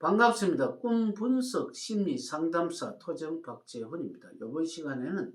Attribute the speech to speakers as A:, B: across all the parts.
A: 반갑습니다. 꿈 분석 심리 상담사 토정 박재훈입니다. 이번 시간에는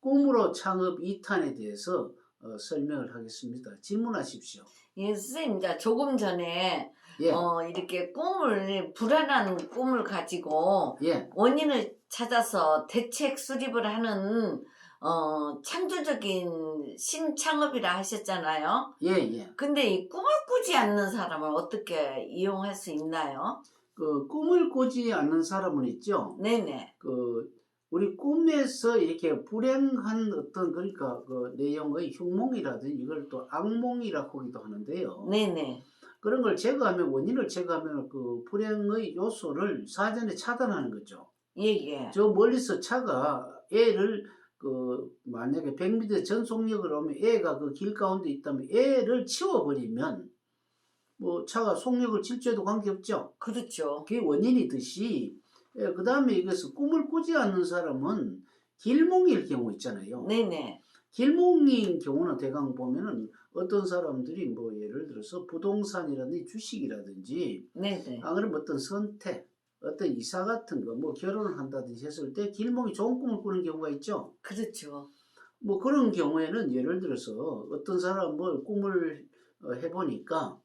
A: 꿈으로 창업 2탄에 대해서 어, 설명을 하겠습니다. 질문하십시오.
B: 예, 선생님, 조금 전에,
A: 예,
B: 어, 이렇게 꿈을, 불안한 꿈을 가지고
A: 예,
B: 원인을 찾아서 대책 수립을 하는, 어, 창조적인 신창업이라 하셨잖아요.
A: 예, 예.
B: 근데 이 꿈을 꾸지 않는 사람을 어떻게 이용할 수 있나요?
A: 그 꿈을 꾸지 않는 사람은 있죠.
B: 네네.
A: 그 우리 꿈에서 이렇게 불행한 어떤 그러니까 그 내용의 흉몽이라든지 이걸 또 악몽이라고 하기도 하는데요.
B: 네네.
A: 그런 걸 제거하면 원인을 제거하면 그 불행의 요소를 사전에 차단하는 거죠.
B: 예, 예.
A: 저 멀리서 차가 애를 그 만약에 100m 전속력을 오면 애가 그 길 가운데 있다면 애를 치워버리면 뭐 차가 속력을 질주해도 관계없죠.
B: 그렇죠.
A: 그게 원인이듯이 그 다음에 이것을 꿈을 꾸지 않는 사람은 길몽일 경우 있잖아요.
B: 네네.
A: 길몽인 경우는 대강 보면은 어떤 사람들이 뭐 예를 들어서 부동산이라든지 주식이라든지
B: 네네.
A: 안 그러면 어떤 선택, 어떤 이사 같은 거, 뭐 결혼을 한다든지 했을 때 길몽이 좋은 꿈을 꾸는 경우가 있죠.
B: 그렇죠.
A: 뭐 그런 경우에는 예를 들어서 어떤 사람 뭐 꿈을 어, 해보니까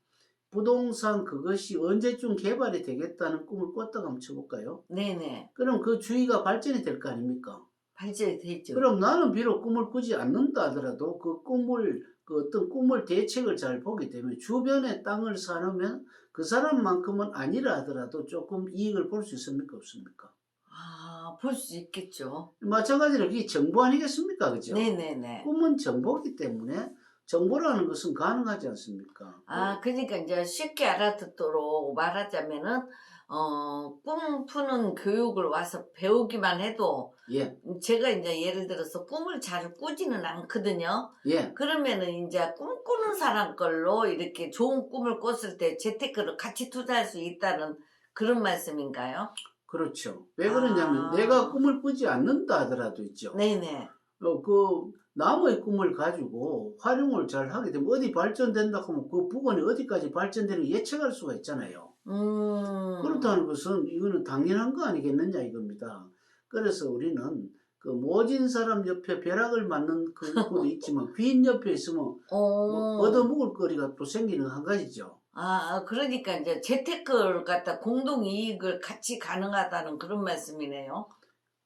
A: 부동산 그것이 언제쯤 개발이 되겠다는 꿈을 꿨다고 한번 쳐볼까요?
B: 네네.
A: 그럼 그 주의가 발전이 될 거 아닙니까?
B: 발전이 되죠.
A: 그럼 나는 비록 꿈을 꾸지 않는다 하더라도 그 꿈을 그 어떤 꿈을 대책을 잘 보게 되면 주변에 땅을 사놓으면 그 사람만큼은 아니라 하더라도 조금 이익을 볼 수 있습니까 없습니까?
B: 아, 볼 수 있겠죠.
A: 마찬가지로 그게 정보 아니겠습니까, 그죠?
B: 네네네.
A: 꿈은 정보기 때문에 정보라는 것은 가능하지 않습니까?
B: 아, 그러니까 이제 쉽게 알아듣도록 말하자면은 어, 꿈 푸는 교육을 와서 배우기만 해도
A: 예,
B: 제가 이제 예를 들어서 꿈을 잘 꾸지는 않거든요.
A: 예,
B: 그러면은 이제 꿈꾸는 사람 걸로 이렇게 좋은 꿈을 꿨을 때 재테크를 같이 투자할 수 있다는 그런 말씀인가요?
A: 그렇죠. 왜 그러냐면
B: 아.
A: 내가 꿈을 꾸지 않는다 하더라도 있죠.
B: 네네.
A: 어, 그 남의 꿈을 가지고 활용을 잘 하게 되면 어디 발전된다 하면 그 부분이 어디까지 발전되는 걸 예측할 수가 있잖아요.
B: 음.
A: 그렇다는 것은 이거는 당연한 거 아니겠느냐 이겁니다. 그래서 우리는 그 모진 사람 옆에 벼락을 맞는 그 것도 있지만 귀인 옆에 있으면
B: 어.
A: 뭐 얻어먹을 거리가 또 생기는 한 가지죠.
B: 아, 그러니까 이제 재테크를 갖다 공동 이익을 같이 가능하다는 그런 말씀이네요.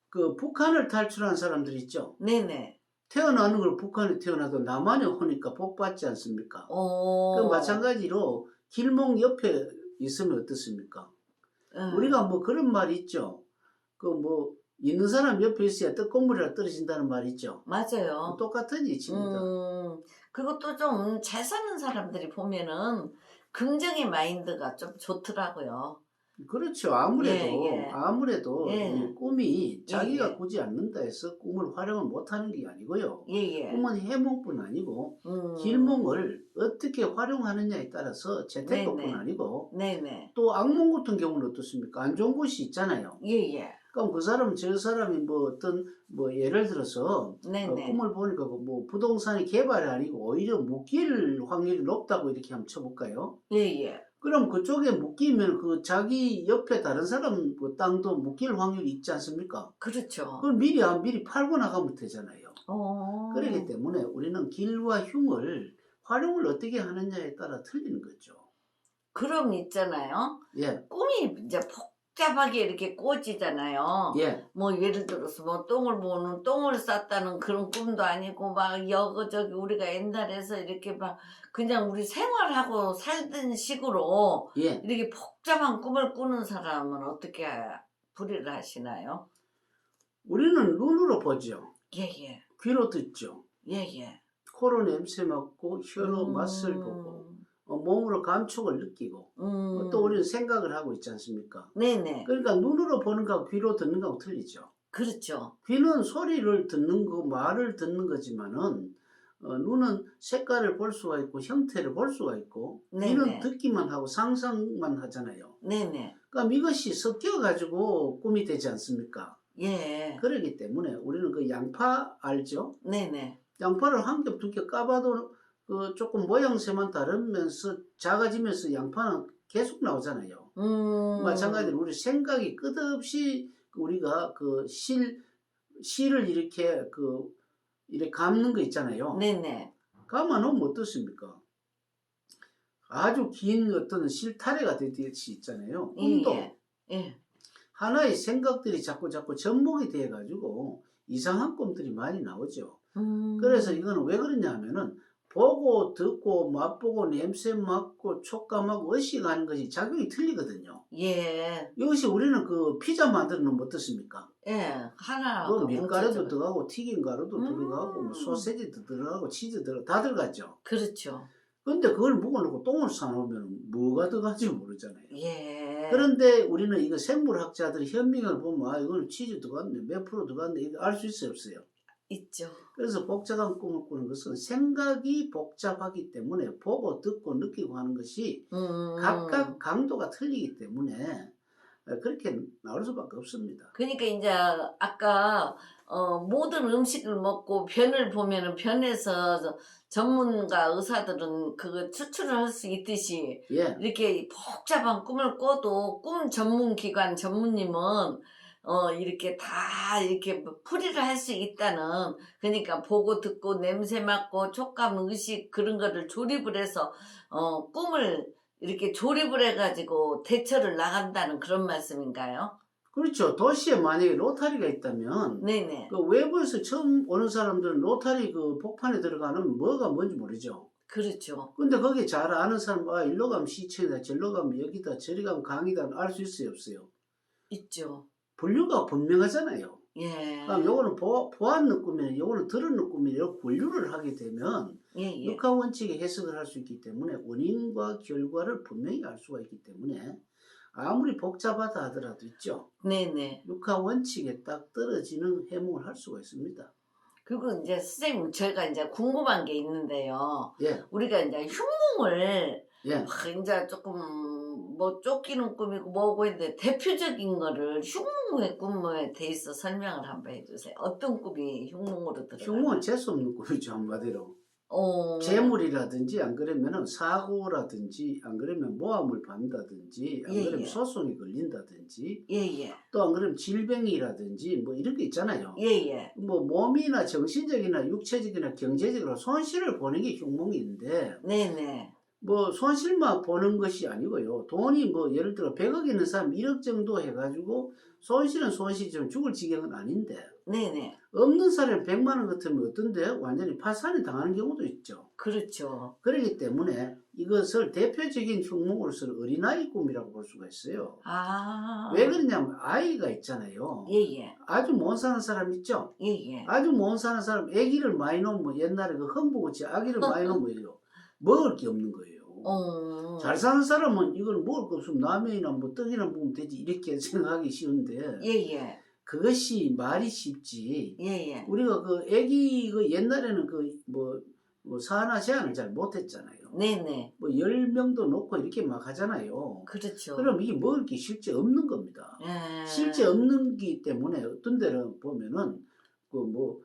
A: 그 북한을 탈출한 사람들 있죠.
B: 네네.
A: 태어나는 걸 북한에 태어나도 남한에 오니까 복 받지 않습니까?
B: 어.
A: 그 마찬가지로 길몽 옆에 있으면 어떻습니까?
B: 음.
A: 우리가 뭐 그런 말이 있죠. 그 뭐 있는 사람 옆에 있어야 떡고물이라 떨어진다는 말 있죠.
B: 맞아요.
A: 똑같은 이치입니다.
B: 음, 그리고 또 좀 잘 사는 사람들이 보면은 긍정의 마인드가 좀 좋더라고요.
A: 그렇죠. 아무래도
B: 예, 예.
A: 아무래도
B: 예.
A: 이 꿈이 자기가
B: 예.
A: 꾸지 않는다 해서 꿈을 활용을 못하는 게 아니고요.
B: 예, 예.
A: 꿈은 해몽뿐 아니고
B: 음.
A: 길몽을 어떻게 활용하느냐에 따라서 재테크뿐
B: 네 네.
A: 아니고
B: 네 네.
A: 또 악몽 같은 경우는 어떻습니까? 안 좋은 곳이 있잖아요.
B: 예, 예.
A: 그럼 그 사람 저 사람이 뭐 어떤 뭐 예를 들어서 어,
B: 네네.
A: 꿈을 보니까 그뭐 부동산이 개발이 아니고 오히려 묶일 확률이 높다고 이렇게 한번 쳐볼까요?
B: 예, 예.
A: 그럼 그쪽에 묶이면 그 자기 옆에 다른 사람 그 땅도 묶일 확률이 있지 않습니까?
B: 그렇죠.
A: 그걸 미리 안 미리 팔고 나가면 되잖아요.
B: 어.
A: 그렇기 때문에 우리는 길과 흉을 활용을 어떻게 하느냐에 따라 틀리는 거죠.
B: 그럼 있잖아요.
A: 예,
B: 꿈이 이제 복잡하게 이렇게 꽂히잖아요.
A: 예,
B: 뭐 예를 들어서 뭐 똥을 보는 똥을 쌌다는 그런 꿈도 아니고 막 여기저기 우리가 옛날에서 이렇게 막 그냥 우리 생활하고 살던 식으로
A: 예.
B: 이렇게 복잡한 꿈을 꾸는 사람은 어떻게 불의를 하시나요?
A: 우리는 눈으로 보죠.
B: 예예
A: 귀로 듣죠.
B: 예예
A: 코로 냄새 맡고 혀로 맛을 보고 어, 몸으로 감촉을 느끼고 어,
B: 음.
A: 또 우리는 생각을 하고 있지 않습니까?
B: 네네
A: 그러니까 눈으로 보는 거하고 귀로 듣는 거하고 틀리죠.
B: 그렇죠
A: 귀는 소리를 듣는 거, 말을 듣는 거지만은 어, 눈은 색깔을 볼 수가 있고 형태를 볼 수가 있고 귀는
B: 네네.
A: 듣기만 하고 상상만 하잖아요.
B: 네네
A: 그럼 이것이 섞여 가지고 꿈이 되지 않습니까?
B: 예
A: 그렇기 때문에 우리는 그 양파 알죠?
B: 네네
A: 양파를 한 겹 두 겹 까봐도 그 조금 모양새만 다르면서 작아지면서 양파는 계속 나오잖아요.
B: 음.
A: 마찬가지로 우리 생각이 끝없이 우리가 그 실 실을 이렇게 그 이렇게 감는 거 있잖아요.
B: 네네.
A: 감아놓으면 어떻습니까? 아주 긴 어떤 실타래가 되듯이 있잖아요. 꿈도
B: 예. 예.
A: 하나의 생각들이 자꾸 자꾸 접목이 돼가지고 이상한 꿈들이 많이 나오죠.
B: 음.
A: 그래서 이거는 왜 그러냐 하면은 보고 듣고 맛보고 냄새 맡고 촉감하고 의식하는 것이 작용이 틀리거든요.
B: 예.
A: 이것이 우리는 그 피자 만드는 건 어떻습니까?
B: 예. 하나. 그그
A: 밀가루도 들어가고 튀긴 가루도
B: 음.
A: 들어가고 뭐 소세지도 들어가고 치즈 들어 다 들어갔죠.
B: 그렇죠.
A: 근데 그걸 묵어놓고 똥을 싸놓으면 뭐가 들어갈지 모르잖아요.
B: 예.
A: 그런데 우리는 이거 생물학자들이 현미경을 보면 아 이거는 치즈 들어갔네 몇 프로 들어갔네 이거 알 수 있어요 없어요.
B: 있죠.
A: 그래서 복잡한 꿈을 꾸는 것은 생각이 복잡하기 때문에 보고 듣고 느끼고 하는 것이
B: 음.
A: 각각 강도가 틀리기 때문에 그렇게 나올 수밖에 없습니다.
B: 그러니까 이제 아까 어, 모든 음식을 먹고 변을 보면은 변에서 전문가 의사들은 그거 추출을 할 수 있듯이
A: 예,
B: 이렇게 복잡한 꿈을 꿔도 꿈 전문 기관 전문님은 어 이렇게 다 이렇게 풀이를 할 수 있다는 그러니까 보고 듣고 냄새 맡고 촉감 의식 그런 거를 조립을 해서 어 꿈을 이렇게 조립을 해가지고 대처를 나간다는 그런 말씀인가요?
A: 그렇죠. 도시에 만약에 로타리가 있다면
B: 네네
A: 그 외부에서 처음 오는 사람들은 로타리 그 복판에 들어가는 뭐가 뭔지 모르죠.
B: 그렇죠
A: 근데 거기 잘 아는 사람, 아, 일로 가면 시청이다, 저로 가면 여기다, 저리 가면 강이다, 알 수 있어요, 없어요?
B: 있죠
A: 분류가 분명하잖아요.
B: 예
A: 그럼 요거는 보, 보았는 꿈이네, 요거는 꿈이네, 요 분류를 하게 되면
B: 예 예
A: 육하 원칙의 해석을 할 수 있기 때문에 원인과 결과를 분명히 알 수가 있기 때문에 아무리 복잡하다 하더라도 있죠.
B: 네네
A: 육하 원칙에 딱 떨어지는 해몽을 할 수가 있습니다.
B: 그리고 이제 선생님 저희가 이제 궁금한 게 있는데요
A: 예,
B: 우리가 이제 흉몽을
A: 예.
B: 아, 이제 조금 뭐 쫓기는 꿈이고 뭐고 했는데 대표적인 거를 흉몽의 꿈에 대해서 설명을 한번 해주세요. 어떤 꿈이 흉몽으로 들어가요?
A: 흉몽은 재수없는 꿈이죠, 한마디로.
B: 어...
A: 재물이라든지 안 그러면은 사고라든지 안 그러면 모함을 받는다든지 안
B: 예,
A: 그러면
B: 예.
A: 소송이 걸린다든지
B: 예예
A: 또안 그러면 질병이라든지 뭐 이런 게 있잖아요.
B: 예예
A: 뭐 몸이나 정신적이나 육체적이나 경제적으로 손실을 보는 게 흉몽인데
B: 네네
A: 뭐 손실만 보는 것이 아니고요. 돈이 뭐 예를 들어 100억 있는 사람 1억 정도 해가지고 손실은 손실이지만 죽을 지경은 아닌데
B: 네네
A: 없는 사람이 100만 원 같으면 어떤데 완전히 파산이 당하는 경우도 있죠.
B: 그렇죠.
A: 그렇기 때문에 이것을 대표적인 흉몽으로서는 어린아이 꿈이라고 볼 수가 있어요.
B: 아
A: 왜 그러냐면 아이가 있잖아요.
B: 예예
A: 아주 못 사는 사람 있죠.
B: 예예
A: 아주 못 사는 사람 아기를 많이 놓으면 옛날에 그 흠부구치 아기를 많이 놓으면요 먹을 게 없는 거예요.
B: 어
A: 잘 사는 사람은 이걸 먹을 거 없으면 라면이나 뭐 떡이나 먹으면 되지 이렇게 생각하기 쉬운데
B: 예예
A: 그것이 말이 쉽지.
B: 예예
A: 우리가 그 아기 그 옛날에는 그뭐뭐 사나 제한을 잘 못했잖아요.
B: 네네
A: 뭐 10명도 놓고 이렇게 막 하잖아요.
B: 그렇죠.
A: 그럼 이게 먹을 게 실제 없는 겁니다.
B: 예.
A: 실제 없는 기 때문에 어떤 데는 보면은 그 뭐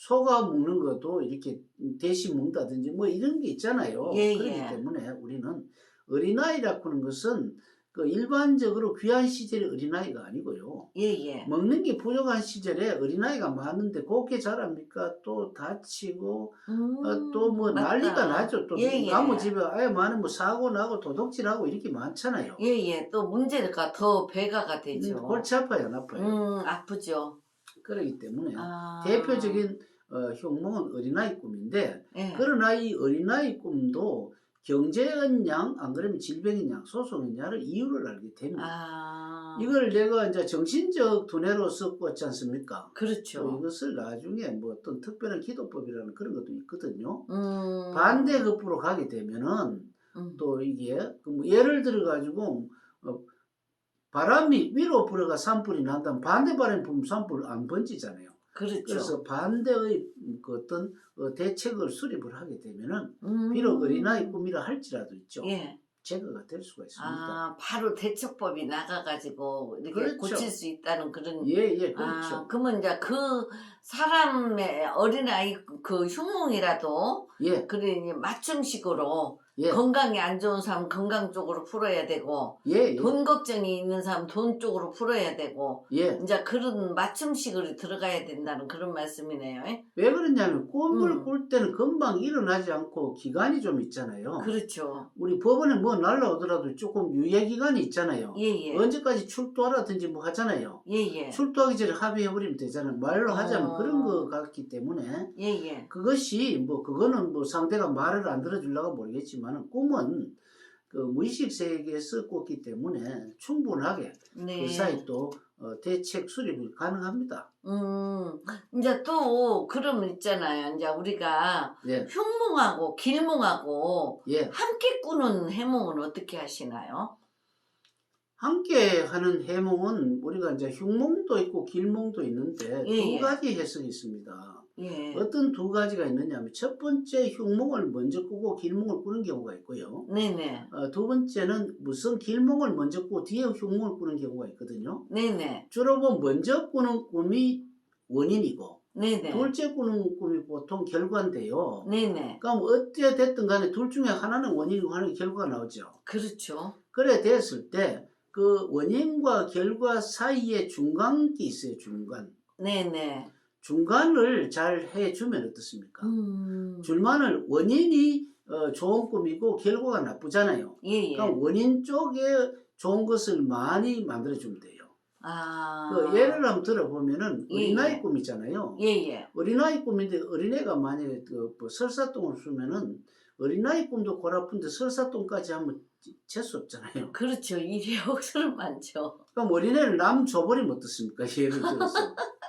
A: 소가 먹는 것도 이렇게 대신 먹는다든지 뭐 이런 게 있잖아요.
B: 예,
A: 그렇기
B: 예.
A: 때문에 우리는 어린아이라고 하는 것은 그 일반적으로 귀한 시절의 어린아이가 아니고요.
B: 예 예
A: 먹는 게 부족한 시절에 어린아이가 많은데 곱게 자랍니까? 또 다치고
B: 음,
A: 또뭐
B: 맞다.
A: 난리가 나죠. 또
B: 예, 예.
A: 나무 집에 아예 많은 뭐 사고 나고 도둑질하고 이렇게 많잖아요.
B: 예 예 또 문제가 더 배가가 되죠.
A: 음, 골치 아파요, 안 아파요.
B: 음 아프죠.
A: 그렇기 때문에
B: 아.
A: 대표적인 어, 흉몽은 어린아이 꿈인데
B: 예.
A: 그러나 이 어린아이 꿈도 경제인 양, 안 그러면 질병인 양, 소송인 양을 이유를 알게 됩니다.
B: 아
A: 이걸 내가 이제 정신적 두뇌로서 꿨지 않습니까? 또
B: 그렇죠.
A: 이것을 나중에 뭐 어떤 특별한 기도법이라는 그런 것도 있거든요.
B: 음
A: 반대 급부로 가게 되면은
B: 음.
A: 또 이게 그뭐 예를 들어 가지고 어, 바람이 위로 불어가 산불이 난다면 반대 바람이 불면 산불 안 번지잖아요.
B: 그렇죠.
A: 그래서 반대의 그 어떤 어, 대책을 수립을 하게 되면은
B: 음.
A: 비록 어린아이 꿈이라 할지라도 있죠.
B: 예
A: 제거가 될 수가 있습니다.
B: 아, 바로 대처법이 나가가지고 이렇게
A: 그렇죠.
B: 고칠 수 있다는 그런.
A: 예, 예,
B: 아,
A: 그렇죠.
B: 그러면 이제 그 사람의 어린아이 그 흉몽이라도
A: 예,
B: 이제 맞춤식으로
A: 예,
B: 건강이 안 좋은 사람 건강 쪽으로 풀어야 되고
A: 예, 예,
B: 돈 걱정이 있는 사람 돈 쪽으로 풀어야 되고
A: 예.
B: 이제 그런 맞춤식으로 들어가야 된다는 그런 말씀이네요.
A: 왜 그러냐면 꿈을
B: 음.
A: 꿀 때는 금방 일어나지 않고 기간이 좀 있잖아요.
B: 그렇죠.
A: 우리 법원에 뭐 날라오더라도 조금 유예 기간이 있잖아요.
B: 예예.
A: 언제까지 출두하라든지 뭐 하잖아요.
B: 예예.
A: 출두하기 전에 합의해버리면 되잖아요. 말로 하자면
B: 어.
A: 그런 것 같기 때문에
B: 예예.
A: 그것이 뭐 그거는 뭐 상대가 말을 안 들어주려고 모르겠지만 꿈은 그 무의식 세계에서 꿨기 때문에 충분하게
B: 네.
A: 그 사이 또 어, 대책 수립이 가능합니다.
B: 음, 이제 또, 그러면 있잖아요. 이제 우리가
A: 예,
B: 흉몽하고 길몽하고
A: 예.
B: 함께 꾸는 해몽은 어떻게 하시나요?
A: 함께 하는 해몽은 우리가 이제 흉몽도 있고 길몽도 있는데
B: 예,
A: 두
B: 예.
A: 가지 해석이 있습니다.
B: 예.
A: 어떤 두 가지가 있느냐면 첫 번째 흉몽을 먼저 꾸고 길몽을 꾸는 경우가 있고요.
B: 네네.
A: 어, 두 번째는 무슨 길몽을 먼저 꾸고 뒤에 흉몽을 꾸는 경우가 있거든요.
B: 네네.
A: 주로 보면 먼저 꾸는 꿈이 원인이고
B: 네네.
A: 둘째 꾸는 꿈이 보통 결과인데요.
B: 네네.
A: 그럼 어떻게 됐든 간에 둘 중에 하나는 원인이고 하나는 결과가 나오죠.
B: 그렇죠.
A: 그래 됐을 때 그 원인과 결과 사이에 중간기 있어요. 중간.
B: 네네.
A: 중간을 잘 해주면 어떻습니까?
B: 음.
A: 줄만을 원인이 어, 좋은 꿈이고 결과가 나쁘잖아요.
B: 예 예.
A: 그럼 원인 쪽에 좋은 것을 많이 만들어주면 돼요.
B: 아.
A: 그 예를 한번 들어보면은
B: 예,
A: 어린아이
B: 예.
A: 꿈이잖아요.
B: 예예.
A: 어린아이 꿈인데 어린애가 만약에 그 뭐 설사똥을 쓰면은 어린아이 꿈도 골 아픈데 설사똥까지 하면 재수 없잖아요.
B: 그렇죠. 일이 억수로 많죠.
A: 그럼 어린애를 남 줘버리면 어떻습니까? 예를 들어서.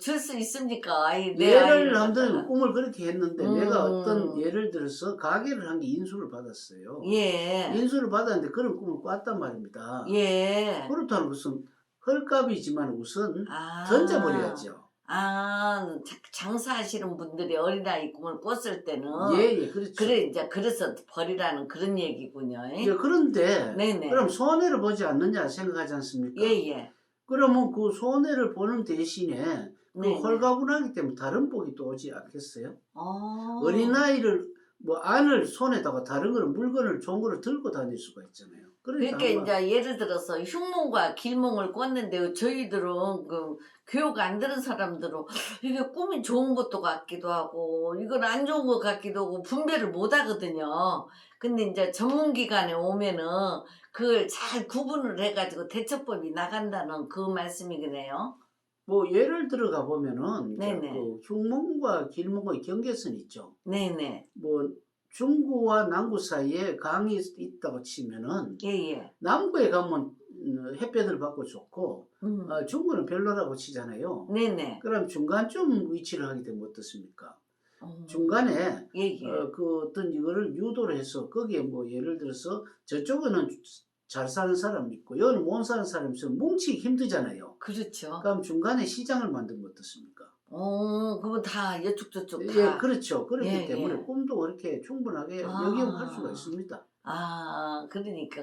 B: 줄 수 있습니까? 아이, 내
A: 예를
B: 아이를
A: 한들
B: 갖다가.
A: 꿈을 그렇게 했는데
B: 음.
A: 내가 어떤 예를 들어서 가게를 한 게 인수를 받았어요.
B: 예.
A: 인수를 받았는데 그런 꿈을 꿨단 말입니다.
B: 예.
A: 그렇다는 것은 헐값이지만 우선
B: 아.
A: 던져버려야죠.
B: 아, 자- 장사하시는 분들이 어린아이 꿈을 꿨을 때는
A: 예, 예, 그렇죠.
B: 그래 이제 그래서 버리라는 그런 얘기군요.
A: 예, 그런데
B: 네네.
A: 그럼 손해를 보지 않느냐 생각하지 않습니까?
B: 예 예.
A: 그러면 그 손해를 보는 대신에 그
B: 네.
A: 헐가분하기 때문에 다른 복이 또 오지 않겠어요?
B: 어.
A: 어린아이를 뭐 안을 손에다가 다른 거를 물건을 좋은 거를 들고 다닐 수가 있잖아요. 그러니까,
B: 그러니까 이제 예를 들어서 흉몽과 길몽을 꿨는데 저희들은 그 교육 안 들은 사람들은 이게 꿈이 좋은 것도 같기도 하고 이건 안 좋은 것 같기도 하고 분별을 못 하거든요. 근데 이제 전문기관에 오면은 그걸 잘 구분을 해가지고 대처법이 나간다는 그 말씀이네요.
A: 뭐 예를 들어가 보면은
B: 네네.
A: 그 흉몽과 길몽의 경계선이 있죠.
B: 네네.
A: 뭐 중구와 남구 사이에 강이 있다고 치면은
B: 예예.
A: 남구에 가면 음, 햇볕을 받고 좋고
B: 음.
A: 어, 중구는 별로라고 치잖아요.
B: 네네.
A: 그럼 중간쯤 위치를 하게 되면 어떻습니까?
B: 어.
A: 중간에
B: 예 예.
A: 어, 그 어떤 이거를 유도를 해서 거기에 뭐 예를 들어서 저쪽에는 잘 사는 사람이 있고 여기는 못 사는 사람이 있으면 뭉치기 힘들잖아요.
B: 그렇죠.
A: 그럼 중간에 시장을 만들면 어떻습니까?
B: 어, 그건 다 이쪽 저쪽 다.
A: 예, 그렇죠. 그렇기
B: 예,
A: 때문에
B: 예.
A: 꿈도 그렇게 충분하게
B: 아.
A: 역이용할 수가 있습니다.
B: 아, 그러니까.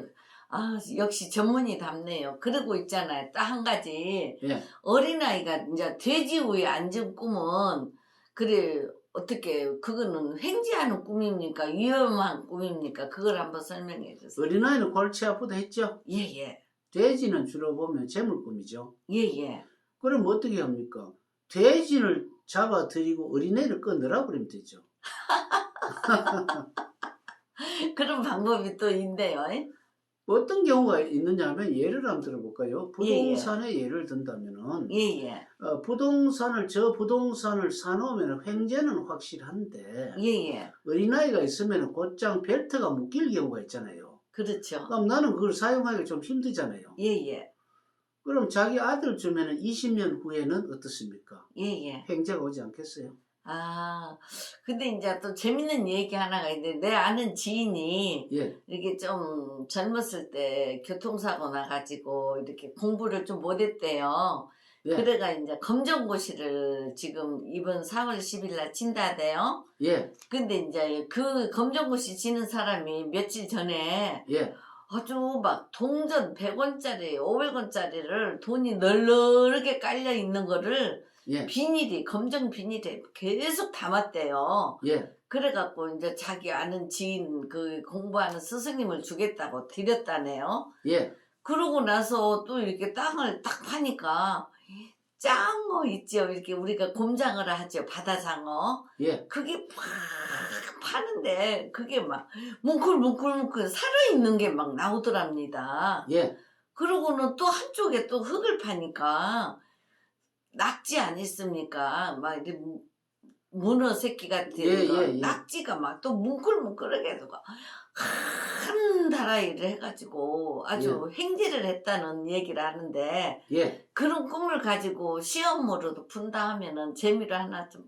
B: 아, 역시 전문이 답네요. 그러고 있잖아요. 딱 한 가지.
A: 예.
B: 어린아이가 이제 돼지 위에 앉은 꿈은, 그래, 어떻게, 그거는 횡재하는 꿈입니까? 위험한 꿈입니까? 그걸 한번 설명해 주세요.
A: 어린아이는 골치 아프다 했죠.
B: 예, 예.
A: 돼지는 주로 보면 재물꿈이죠.
B: 예, 예.
A: 그럼 어떻게 합니까? 돼지를 잡아 들이고 어린애를 꺼내라 버리면 되죠.
B: 그런 방법이 또 있네요.
A: 어떤 경우가 있느냐 하면 예를 한번 들어볼까요?
B: 예, 예.
A: 부동산의 예 를 든다면은
B: 예, 예.
A: 어, 부동산을 저 부동산을 사놓으면 횡재는 확실한데
B: 예, 예.
A: 어린아이가 있으면 곧장 벨트가 묶일 경우가 있잖아요.
B: 그렇죠.
A: 그럼 나는 그걸 사용하기가 좀 힘들잖아요.
B: 예, 예.
A: 그럼 자기 아들 주면은 20년 후에는 어떻습니까?
B: 예, 예.
A: 횡재가 오지 않겠어요?
B: 아, 근데 이제 또 재밌는 얘기 하나가 있는데, 내 아는 지인이
A: 예,
B: 이렇게 좀 젊었을 때 교통사고 나가지고 이렇게 공부를 좀 못했대요.
A: 예.
B: 그래가 이제 검정고시를 지금 이번 4월 10일 날 친다대요.
A: 예,
B: 근데 이제 그 검정고시 치는 사람이 며칠 전에
A: 예,
B: 아주 막 동전 100원짜리, 500원짜리를 돈이 널널하게 깔려 있는 거를
A: 예,
B: 비닐이, 검정 비닐에 계속 담았대요.
A: 예,
B: 그래갖고 이제 자기 아는 지인 그 공부하는 스승님을 주겠다고 드렸다네요.
A: 예,
B: 그러고 나서 또 이렇게 땅을 딱 파니까 짱어 있죠. 이렇게 우리가 곰장어를 하죠. 바다장어.
A: 예,
B: 그게 팍 파는데 그게 막 뭉클뭉클뭉클 살아있는 게 막 나오더랍니다.
A: 예,
B: 그러고는 또 한쪽에 또 흙을 파니까 낙지 아니습니까? 막 이렇게 무- 문어 새끼 같은
A: 예,
B: 거
A: 예, 예.
B: 낙지가 막 또 뭉클뭉클하게 해서 한 다라이를 해가지고 아주 행진을 했다는 얘기를 하는데
A: 예.
B: 그런 꿈을 가지고 시험으로도 푼다 하면은 재미로 하나 좀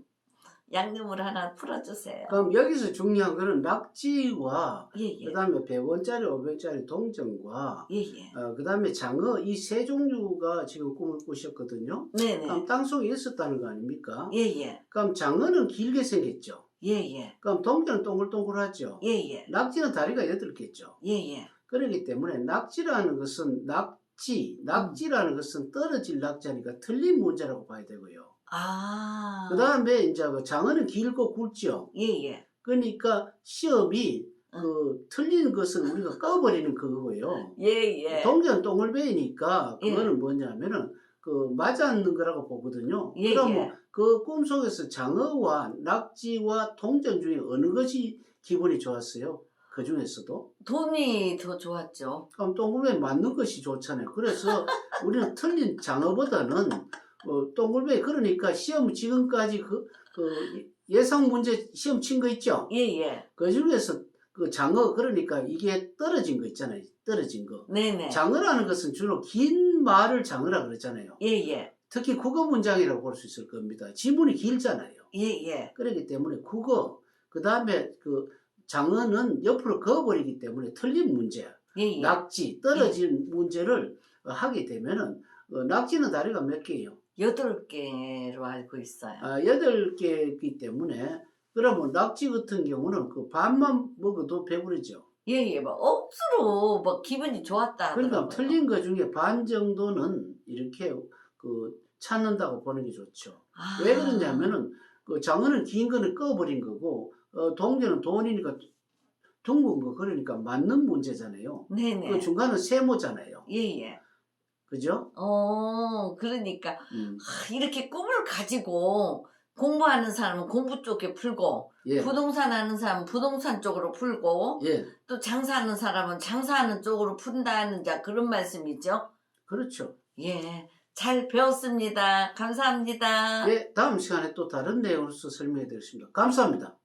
B: 양념을 하나 풀어주세요.
A: 그럼 여기서 중요한 거는 낙지와
B: 예 예
A: 그다음에 100원짜리, 500원짜리 동전과
B: 예 예
A: 어, 그다음에 장어 이 세 종류가 지금 꿈을 꾸셨거든요.
B: 네네
A: 그럼 땅속에 있었다는 거 아닙니까?
B: 예 예
A: 그럼 장어는 길게 생겼죠.
B: 예 예
A: 그럼 동전은 동글동글하죠.
B: 예 예
A: 낙지는 다리가 여덟 개죠.
B: 예 예
A: 그렇기 때문에 낙지라는 것은 낙지, 낙지라는 것은 떨어질 낙자니까 틀린 문제라고 봐야 되고요.
B: 아
A: 그 다음에 이제 그 장어는 길고 굵죠.
B: 예 예
A: 그러니까 시험이 그 틀린 것은 우리가 꺼버리는 그거고요.
B: 예 예
A: 동전 동글베이니까
B: 예.
A: 그거는 뭐냐면은 그 맞았는 거라고 보거든요.
B: 예, 예.
A: 뭐그 꿈속에서 장어와 낙지와 동전 중에 어느 것이 기분이 좋았어요? 그 중에서도
B: 돈이 더 좋았죠.
A: 그럼 동글베이 맞는 것이 좋잖아요. 그래서 우리는 틀린 장어보다는 어, 동글베이 그러니까 시험 지금까지 그, 그 예상 문제 시험 친 거 있죠?
B: 예 예
A: 그 중에서 그 장어 그러니까 이게 떨어진 거 있잖아요. 떨어진 거.
B: 네네
A: 장어라는 것은 주로 긴 말을 장어라 그러잖아요.
B: 예 예
A: 특히 국어 문장이라고 볼 수 있을 겁니다. 지문이 길잖아요.
B: 예 예
A: 그렇기 때문에 국어 그 다음에 그 장어는 옆으로 그어버리기 때문에 틀린 문제,
B: 예 예
A: 낙지 떨어진 문제를 어, 하게 되면은 어, 낙지는 다리가 몇 개예요?
B: 여덟 개로 알고 있어요.
A: 아, 여덟 개이기 때문에 그러면 낙지 같은 경우는 그 반만 먹어도 배부르죠.
B: 예예 막 억수로 막 기분이 좋았다
A: 그러니까
B: 하더라고요.
A: 틀린 것 중에 반 정도는 이렇게 그 찾는다고 보는 게 좋죠.
B: 아.
A: 왜 그러냐면은 그 장어는 긴 거는 꺼버린 거고 어, 동전은 돈이니까 둥근 거 그러니까 맞는 문제잖아요.
B: 네네
A: 그 중간은 세모잖아요.
B: 예예
A: 그죠?
B: 어 그러니까
A: 음,
B: 하, 이렇게 꿈을 가지고 공부하는 사람은 공부 쪽에 풀고
A: 예,
B: 부동산 하는 사람은 부동산 쪽으로 풀고
A: 예,
B: 또 장사하는 사람은 장사하는 쪽으로 푼다는 자 그런 말씀이죠.
A: 그렇죠.
B: 예, 잘 배웠습니다. 감사합니다.
A: 예, 다음 시간에 또 다른 내용으로서 설명해 드리겠습니다. 감사합니다.